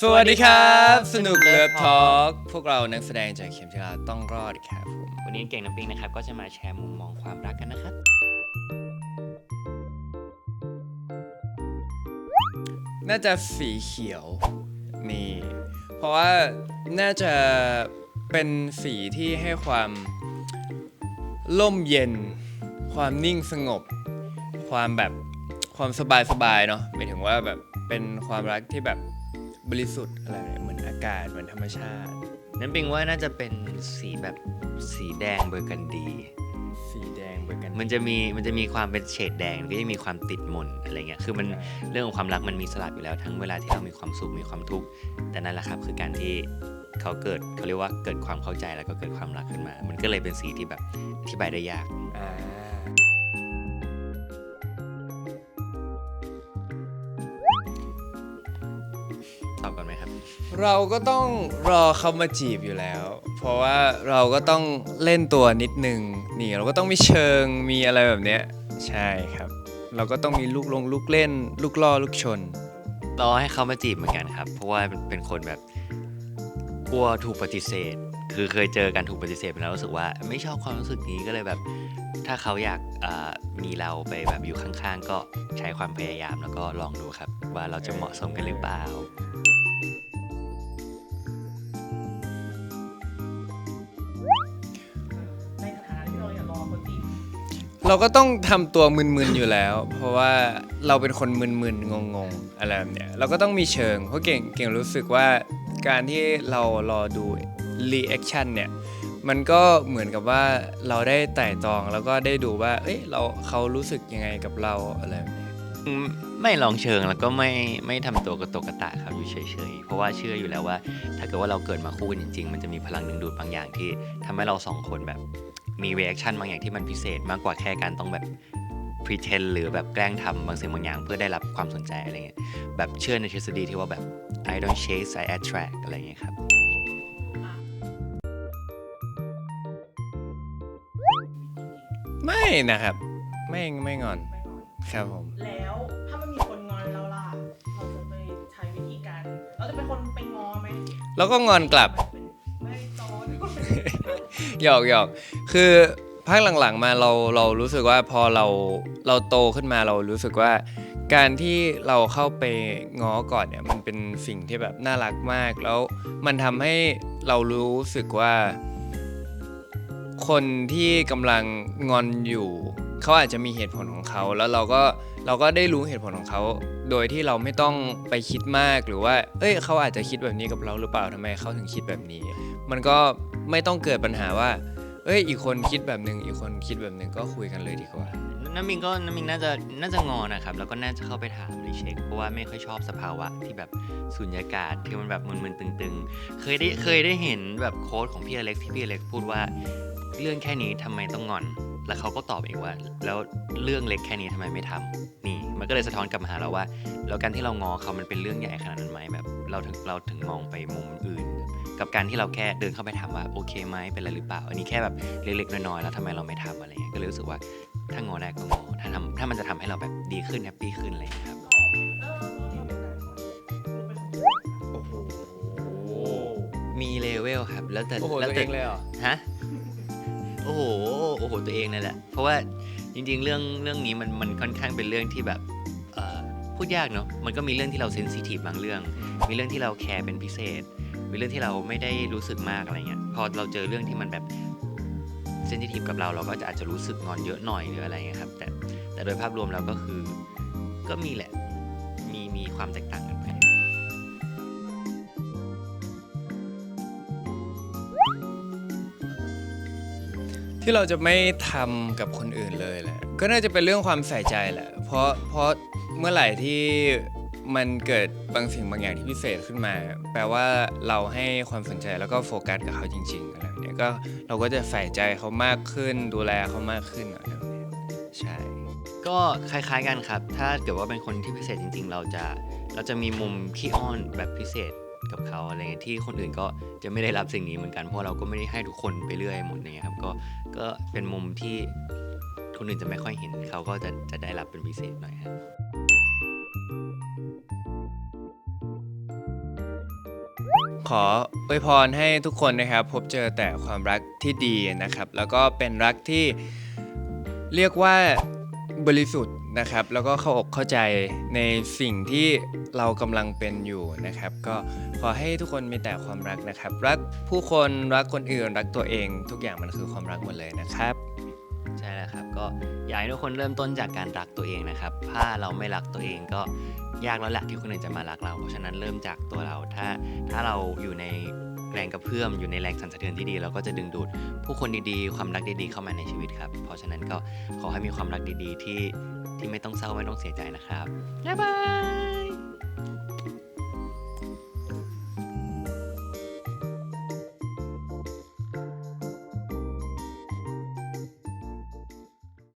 สวัสดีครับ สนุกเลิฟทอล์กพวกเรานักแสดงจากเข็มชลาต้องรอดครับผมวันนี้เก่งน้ำปิงนะครับ ก็จะมาแชร์มุมมองความรักกันนะครับ น่าจะสีเขียวนี่เพราะว่าน่าจะเป็นสีที่ให้ความร่มเย็น ความนิ่งสงบ ความแบบความสบายสบายๆเนาะหมายถึงว่าแบบเป็นความรักที่แบบ บริสุทธิ์อะไรเหมือนอากาศเหมือนธรรมชาติน้ำปิงว่าน่าจะเป็นสีแบบสีแดงเบอร์กันดี สีแดงเหมือนกันมันจะมีมันจะมีความเป็นเฉดแดงก็จะมีความติดมนอะไรเงี้ยคือมันใช่เรื่องของความรักมันมีสลับอยู่แล้ว ทั้งเวลาที่เรามีความสุขมีความทุกข์แต่นั่นแหละครับคือการที่เขาเกิดเขาเรียกว่าเกิดความเข้าใจแล้วก็เกิดความรักขึ้นมา มันก็เลยเป็นสีที่แบบอธิบายได้ยากอ่า ตอบก่อนไหมครับ เราก็ต้องรอเขามาจีบอยู่แล้ว เพราะว่าเราก็ต้องเล่นตัวนิดนึงนี่เราก็ต้องมีเชิงมีอะไรแบบเนี้ยใช่ครับ เราก็ต้องมีลูกลงลูกเล่น ลูกล่อลูกชน รอให้เขามาจีบเหมือนกันครับ เพราะว่าเป็นคนแบบกลัวถูกปฏิเสธ คือเคยเจอการถูกปฏิเสธมาแล้วรู้สึกว่าไม่ชอบความรู้สึกนี้ก็เลยแบบ ถ้าเขาอยากมีเราไปแบบอยู่ข้างๆ ก็ใช้ความพยายามแล้วก็ลองดูครับ ว่าเราจะเหมาะสมกันหรือเปล่าในฐานที่เราอยากรอคนจีบเราก็ต้องทำตัวมึนๆอยู่แล้ว เพราะว่าเราเป็นคนมึนๆงงๆอะไรแบบเนี้ยเราก็ต้องมีเชิงเพราะเก่งเก่งรู้สึกว่าการที่เรารอดู รีแอคชั่นเนี่ยมันก็เหมือนกับว่าเราได้ไต่ตองแล้วก็ได้ดูว่า เอ้ยเราเขารู้สึกยังไงกับเราอะไรแบบเนี้ยไม่ลองเชิงแล้วก็ไม่ไม่ทำตัวกระตกกระตะครับอยู่เฉยๆเพราะว่าเชื่ออยู่แล้วว่า ถ้าเกิดว่าเราเกิดมาคู่กันจริง ๆ มันจะมีพลังดึงดูดบางอย่างที่ทำให้เราสองคนแบบมี reaction บางอย่างที่มันพิเศษมากกว่าแค่การต้องแบบ pretend หรือแบบแกล้งทำบางสิ่งบางอย่างเพื่อได้รับความสนใจอะไรเงี้ยแบบเชื่อในทฤษฎีที่ว่าแบบ I don't chase I attract อะไรเงี้ยครับ ไม่นะครับ ไม่ไม่งอนไม่ก่อนครับผม แล้วถ้ามันมีคนงอนเราล่ะเราจะไปใช้วิธีการ เราจะเป็นคนไปงอไหมแล้วก็งอนกลับ ไม่จอนหยอกหยอกคือพักหลังๆมาเราเรารู้สึกว่าพอเราเราโตขึ้นมาเรารู้สึกว่า การที่เราเข้าไปง้อก่อนเนี่ยมันเป็นสิ่งที่แบบน่ารักมาก แล้วมันทำให้เรารู้สึกว่า คนที่กำลังงอนอยู่ เขาอาจจะมีเหตุผลของเขา แล้วเราก็เราก็ได้รู้เหตุผลของเขา โดยที่เราไม่ต้องไปคิดมากหรือว่า เอ้ยเขาอาจจะคิดแบบนี้กับเราหรือเปล่าทำไมเขาถึงคิดแบบนี้ มันก็ไม่ต้องเกิดปัญหาว่า เอ้ย อีกคนคิดแบบหนึ่งอีกคนคิดแบบหนึ่งก็คุยกันเลยดีกว่าน้ำมิงก็น้ำมิงน่าจะน่าจะงอนะครับ แล้วก็น่าจะเข้าไปถามรีเช็คเพราะว่าไม่ค่อยชอบสภาวะที่แบบสุญญากาศที่มันแบบมึนๆตึงๆ เคยได้เคยได้เห็นแบบโค้ดของพี่อเล็กที่พี่อเล็กพูดว่า เรื่องแค่นี้ทำไมต้องงอน แล้วเขาก็ตอบอีกว่า แล้วเรื่องเล็กแค่นี้ทำไมไม่ทำนี่ มันก็เลยสะท้อนกลับมาหาเราว่า แล้วการที่เรางอเขามันเป็นเรื่องใหญ่ขนาดนั้นไหมแบบเราถึงเราถึงมองไปมุมอื่น กับการที่เราแค่เดินเข้าไปถามว่าโอเคไหมเป็นอะไรหรือเปล่า อันนี้แค่แบบเล็กๆน้อยๆแล้วทำไมเราไม่ทำอะไรเงี้ยก็เลยรู้สึกว่าถ้างอได้ก็งอถ้าทำถ้ามันจะทำให้เราแบบดีขึ้นแฮปปี้ขึ้นอะไรเงี้ยครับเออเราเรียนเป็นการงอนเราเป็นคนโอ้โหมีเลเวลครับ แล้วแต่โอ้โหแล้วตัวแต่เองเลยเหรอฮะ โอ้โหโอ้โหตัวเองนั่นแหละ เพราะว่าจริง ๆ เรื่องเรื่องนี้มันมันค่อนข้างเป็นเรื่องที่แบบเอ่อพูดยากเนาะมันก็มีเรื่องที่เราเซนซิทีฟบางเรื่อง มีเรื่องที่เราแคร์เป็นพิเศษ มีเรื่องที่เราไม่ได้รู้สึกมากอะไรเงี้ยพอเราเจอเรื่องที่มันแบบเซนซิทีฟกับเราเราก็จะอาจจะรู้สึกงอนเยอะหน่อยหรืออะไรเงี้ยครับแต่แต่โดยภาพรวมเราก็คือก็มีแหละมีมีความแตกต่าง ที่เราจะไม่ทำกับคนอื่นเลยแหละ ก็น่าจะเป็นเรื่องความใส่ใจแหละ เพราะเพราะเมื่อไหร่ที่มันเกิดบางสิ่งบางอย่างที่พิเศษขึ้นมา แปลว่าเราให้ความสนใจแล้วก็โฟกัสกับเขาจริงๆอะไรแบบเนี้ยก็เราก็จะใส่ใจเขามากขึ้น ดูแลเขามากขึ้นอะไรแบบเนี้ยใช่ ก็คล้ายๆกันครับ ถ้าเกิดว่าเป็นคนที่พิเศษจริง ๆ เราจะเราจะมีมุมขี้อ้อนแบบพิเศษ กับเขาอะไรเงี้ยที่คนอื่นก็จะไม่ได้รับสิ่งนี้เหมือนกันเพราะเราก็ไม่ได้ให้ทุกคนไปเรื่อยหมดเนี่ยครับก็ก็เป็นมุมที่คนอื่นจะไม่ค่อยเห็นเขาก็จะจะได้รับเป็นพิเศษหน่อยครับขออวยพรให้ทุกคนนะครับ พบเจอแต่ความรักที่ดีนะครับ แล้วก็เป็นรักที่เรียกว่าบริสุทธิ์ นะครับ แล้วก็เข้าอกเข้าใจในสิ่งที่เรากำลังเป็นอยู่นะครับ ก็ขอให้ทุกคนมีแต่ความรักนะครับ รักผู้คนรักคนอื่น รักตัวเอง ทุกอย่างมันคือความรักหมดเลยนะครับใช่แล้วครับก็อยากให้ทุกคนเริ่มต้นจากการรักตัวเองนะครับ ถ้าเราไม่รักตัวเองก็ยากแล้วแหละที่คนอื่นจะมารักเรา เพราะฉะนั้นเริ่มจากตัวเรา ถ้าถ้าเราอยู่ในแรงกระเพื่อมอยู่ในแรงสั่นสะเทือนที่ดี เราก็จะดึงดูดผู้คนดีๆ ความรักดีๆเข้ามาในชีวิตครับ เพราะฉะนั้นก็ขอให้มีความรักดีๆ ที่ ที่ไม่ต้องเศร้าไม่ต้องเสียใจนะครับบ๊ายบาย